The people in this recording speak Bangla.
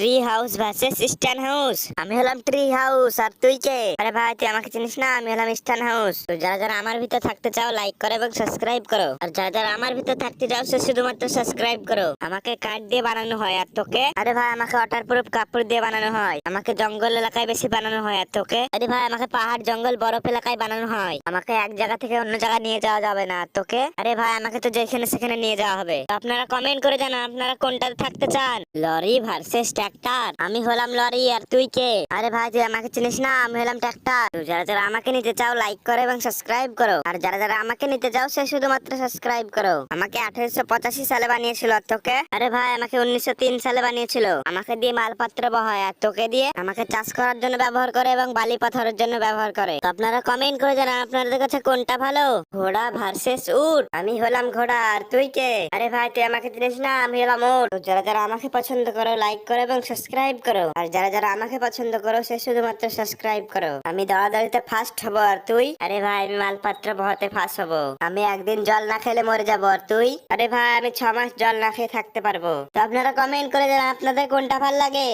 Tree house versus stan house আমি হলাম ট্রি হাউস আর তুই কে? আরে ভাই, তুই আমাকে চিনিস না? আমি হলাম স্ট্যান হাউস তো যারা যারা আমার ভিতর থাকতে চাও লাইক করো এবং সাবস্ক্রাইব করো। আর যারা যারা আমার ভিতর থাকতে চাও, সে শুধুমাত্র সাবস্ক্রাইব করো। আমাকে কাঠ দিয়ে বানানো হয়, আর তোকে? আরে ভাই, আমাকে ওয়াটার প্রুফ কাপড় দিয়ে বানানো হয়। আমাকে জঙ্গল এলাকায় বেশি বানানো হয়, আর তোকে? আরে ভাই, আমাকে পাহাড়, জঙ্গল, বরফ এলাকায় বানানো হয়। আমাকে এক জায়গা থেকে অন্য জায়গা নিয়ে যাওয়া যাবে না, আর তোকে? আরে ভাই, আমাকে তো যেখানে সেখানে নিয়ে যাওয়া হবে। আপনারা কমেন্ট করে জানান, আপনারা কোনটাতে থাকতে চান? Lorry versus tractor. আমি হলাম লরি, আর তুই কে? আরে ভাই, তুই আমাকে চিনিস না, আমি হলাম ট্রাক্টর। যারা যারা আমাকে নিতে চাও লাইক করো এবং সাবস্ক্রাইব করো। আর যারা যারা আমাকে নিতে চাও, সে শুধুমাত্র সাবস্ক্রাইব করো। আমাকে আঠারোশো পঁচাশি সালে বানিয়েছিল তোকে? আরে ভাই, আমাকে উনিশশো তিন সালে বানিয়েছিল। আমাকে দিয়ে মালপত্র বহায়, আর তোকে দিয়ে আমাকে চাষ করার জন্য ব্যবহার করে এবং বালি পাথরের জন্য ব্যবহার করে। তো আপনারা কমেন্ট করে জানান, আপনাদের কাছে কোনটা ভালো? ঘোড়া ভার্সেস উট। আমি হলাম ঘোড়া, আর তুই কে? আরে ভাই, তুই আমাকে চিনিস না, আমি হলাম উট। যারা যারা আমাকে পছন্দ করো লাইক করো এবং সাবস্ক্রাইব করো। আর যারা যারা আমাকে পছন্দ করো, সে শুধুমাত্র সাবস্ক্রাইব করো। আমি দৌড়াদৌড়িতে ফার্স্ট হব, আর তুই? আরে ভাই, আমি মালপত্র বহতে ফার্স্ট হব। আমি একদিন জল না খেলে মরে যাব, আর তুই? আরে ভাই, আমি ছ মাস জল না খেয়ে থাকতে পারব। তো আপনারা কমেন্ট করে জানান, আপনাদের কোনটা ভালো লাগে?